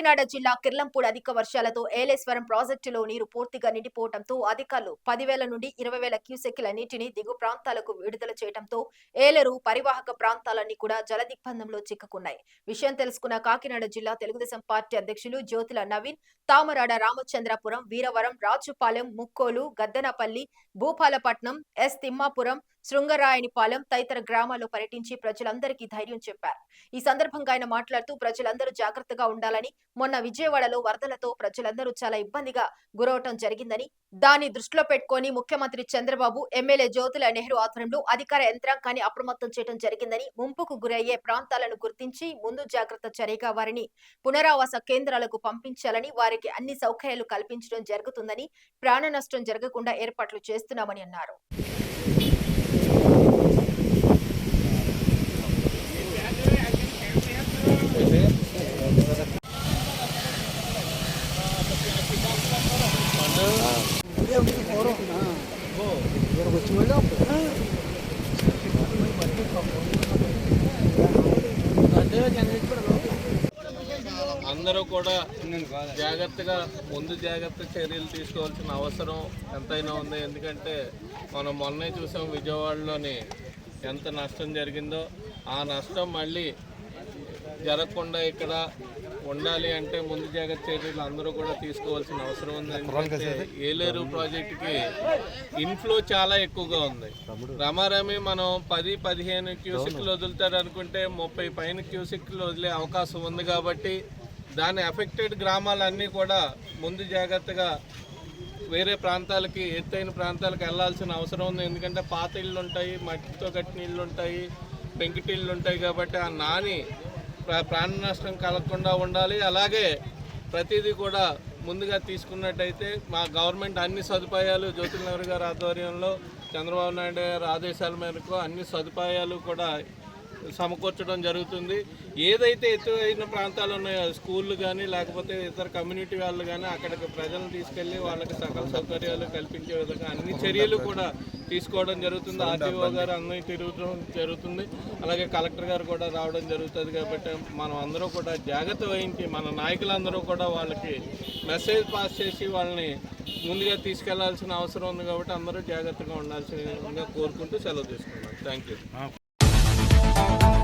కాకినాడ జిల్లా కిర్లంపూడి అధిక వర్షాలతో ఏలేశ్వరం ప్రాజెక్టులో నీరు పూర్తిగా నిండిపోవడంతో అధికారులు పదివేల నుండి ఇరవై వేల క్యూసెక్ల నీటిని దిగు ప్రాంతాలకు విడుదల చేయడంతో ఏలేరు పరివాహక ప్రాంతాలన్నీ కూడా జలదిగ్బంధంలో చిక్కుకున్నాయి. విషయం తెలుసుకున్న కాకినాడ జిల్లా తెలుగుదేశం పార్టీ అధ్యక్షులు జ్యోతుల నవీన్ తామరాడ రామచంద్రపురం వీరవరం రాజుపాలెం ముక్కోలు గద్దెనపల్లి భూపాలపట్నం ఎస్ తిమ్మాపురం శృంగరాయనిపాలెం తదితర గ్రామాల్లో పర్యటించి ప్రజలందరికీ ధైర్యం చెప్పారు. ఈ సందర్భంగా ఆయన మాట్లాడుతూ ప్రజలందరూ జాగ్రత్తగా ఉండాలని మొన్న విజయవాడలో వరదలతో ప్రజలందరూ చాలా ఇబ్బందిగా గురవటం జరిగిందని దాన్ని దృష్టిలో పెట్టుకొని ముఖ్యమంత్రి చంద్రబాబు ఎమ్మెల్యే జ్యోతుల నెహ్రూ ఆధ్వర్యంలో అధికార యంత్రాంగాన్ని అప్రమత్తం చేయడం జరిగిందని ముంపుకు గురయ్యే ప్రాంతాలను గుర్తించి ముందు జాగ్రత్త చర్యగా వారిని పునరావాస కేంద్రాలకు పంపించాలని వారికి అన్ని సౌకర్యాలు కల్పించడం జరుగుతుందని ప్రాణ నష్టం జరగకుండా ఏర్పాట్లు చేస్తున్నామని అన్నారు. అందరూ కూడా జాగ్రత్తగా ముందు జాగ్రత్త చర్యలు తీసుకోవాల్సిన అవసరం ఎంతైనా ఉంది. ఎందుకంటే మనం మొన్నే చూసాం విజయవాడలోని ఎంత నష్టం జరిగిందో. ఆ నష్టం మళ్ళీ జరగకుండా ఇక్కడ ఉండాలి అంటే ముందు జాగ్రత్త చర్యలు అందరూ కూడా తీసుకోవాల్సిన అవసరం ఉంది. ఏలేరు ప్రాజెక్టుకి ఇన్ఫ్లో చాలా ఎక్కువగా ఉంది. రమారమి మనం పది పదిహేను క్యూసిక్లు వదులుతారు అనుకుంటే ముప్పై పైన క్యూసిక్లు వదిలే అవకాశం ఉంది కాబట్టి దాని ఎఫెక్టెడ్ గ్రామాలన్నీ కూడా ముందు జాగ్రత్తగా వేరే ప్రాంతాలకి ఎత్తైన ప్రాంతాలకు వెళ్ళాల్సిన అవసరం ఉంది. ఎందుకంటే పాత ఇళ్ళు ఉంటాయి మట్టితో కట్టిన ఇళ్ళు ఉంటాయి పెంకిటిళ్ళు ఉంటాయి కాబట్టి ఆ నాని ప్రాణ నష్టం కలగకుండా ఉండాలి. అలాగే ప్రతిదీ కూడా ముందుగా తీసుకున్నట్టయితే మా గవర్నమెంట్ అన్ని సదుపాయాలు జ్యోతినగర్ గారి ఆధ్వర్యంలో చంద్రబాబు నాయుడు గారి ఆదేశాల మేరకు అన్ని సదుపాయాలు కూడా సమకూర్చడం జరుగుతుంది. ఏదైతే ఎత్తువైన ప్రాంతాలు ఉన్నాయో స్కూళ్ళు కానీ లేకపోతే ఇతర కమ్యూనిటీ వాళ్ళు కానీ అక్కడికి ప్రజలను తీసుకెళ్ళి వాళ్ళకి సకల సౌకర్యాలు కల్పించే విధంగా అన్ని చర్యలు కూడా తీసుకోవడం జరుగుతుంది. ఆర్టీఓ గారు అన్నీ తిరుగుతూ జరుగుతుంది. అలాగే కలెక్టర్ గారు కూడా రావడం జరుగుతుంది కాబట్టి మనం అందరూ కూడా జాగ్రత్త వహించి మన నాయకులందరూ కూడా వాళ్ళకి మెసేజ్ పాస్ చేసి వాళ్ళని ముందుగా తీసుకెళ్ళాల్సిన అవసరం ఉంది కాబట్టి అందరూ జాగ్రత్తగా ఉండాల్సిందిగా కోరుకుంటూ సెలవు తీసుకున్నాం థ్యాంక్ యూ Bye.